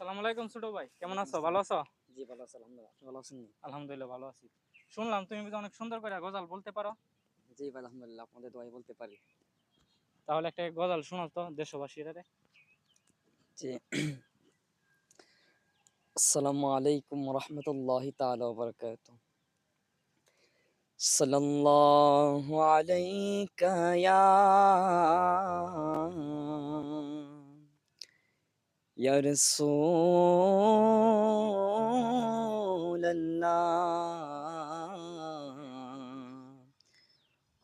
আসসালামু আলাইকুম ছোট ভাই কেমন আছো? ভালো আছো? জি ভালো আছি আলহামদুলিল্লাহ। ভালো আছেন আলহামদুলিল্লাহ ভালো আছি। শুনলাম তুমি অনেক সুন্দর করে গজাল বলতে পারো। জি ভাই আলহামদুলিল্লাহ আপনাদের দোয়াই বলতে পারি। তাহলে একটা গজাল শোনাও তো দেশবাসীরা রে। জি। আসসালামু আলাইকুম রহমতুল্লাহি তাআলা ওয়া বারাকাতুহু। সাল্লাল্লাহু আলাইকা ইয়া ইয়া রাসূলাল্লাহ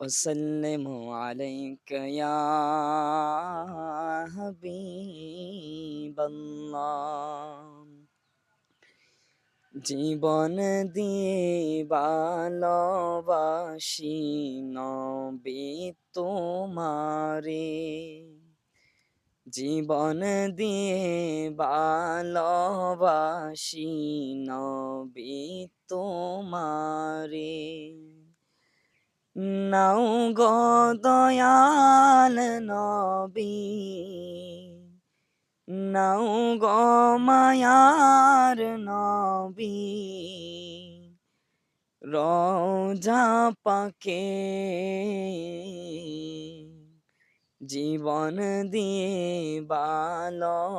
وسلم عليك يا حبيب الله জীবন দিয়ে ভালোবাসি নবী তোমারে জীবন দিয়ে ভালোবাসি নবী তোমারে। নাও গো দয়াল নবী, নাও গো মায়ার নবী। রোজা পাকে জীবন দিয়ে ভালোবাসি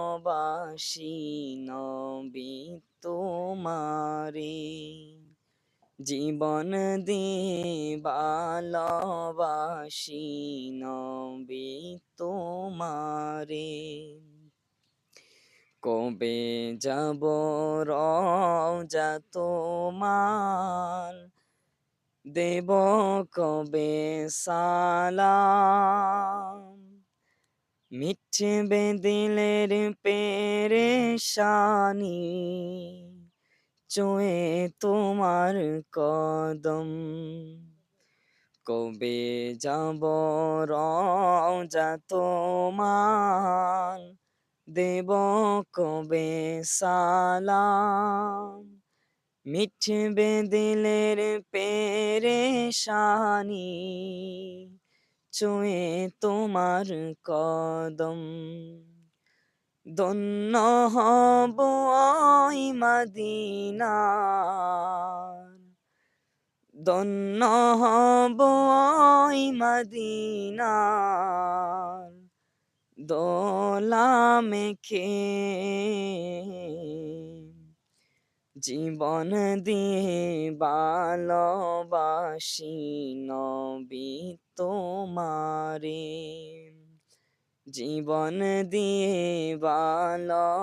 নবী তোমারে। জীবন দিয়ে ভালোবাসি নবী তোমারে। কবে যাব রওজা তোমার? দেব কবে সালাম? মিটবে দিলের পেরেশানি চোয়ে তোমার কদম কবে যাব রওজা তোমার দেব কবে সালাম মিঠবে দিলের পেরেশানি চুয়ে তোমার কদম। ধন্য হব ওই মদিনার। ধন্য হব ওই মদিনার। দোলা মেখে জীবন দিয়ে ভালোবাসি নবী তোমারে। জীবন দিয়ে ভালোবাসি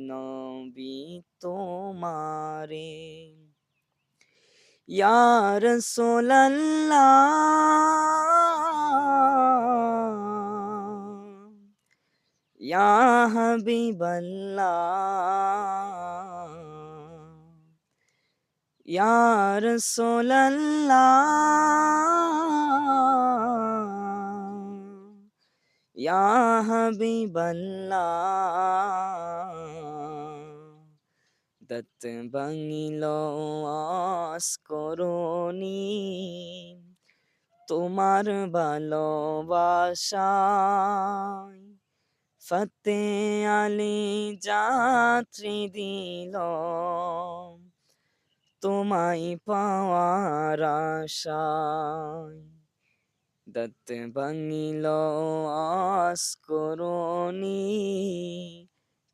নবী তোমারে। ইয়া রাসূলাল্লাহ ইয়া হাবিবাল্লাহ ইয়া রাসূলাল্লাহ ইয়া হাবিবাল্লাহ দত্ত বাঙিল করণি তোমার ভালোবাসায় ফতে আলী যাত্রী দিল। তোমায় পাওয়ার আশায় দত্ত বাঙিল করণি।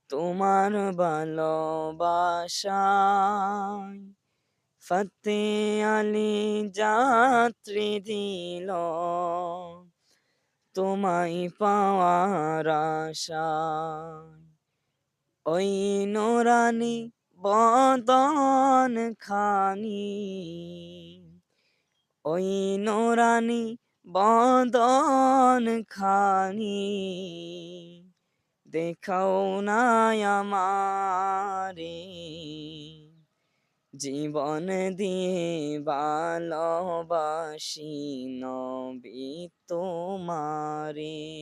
তোমার ভালোবাসায় ফতে আলী যাত্রী দিল। তোমায় পাওয়ার আশায়। ওই নোরানি বদন খানি ওই নোরানি বদন খানি দেখাও না আমারে। জীবন দিয়ে ভালোবাসি নবী তোমারে।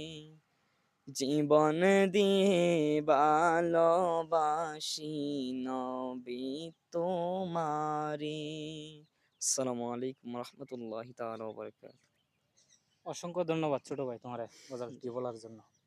জীবন দিয়ে ভালোবাসি নবী তোমারে। আসসালামু আলাইকুম রহমতুল্লাহ বারাকাতুহু। অসংখ্য ধন্যবাদ ছোট ভাই তোমার বলার জন্য।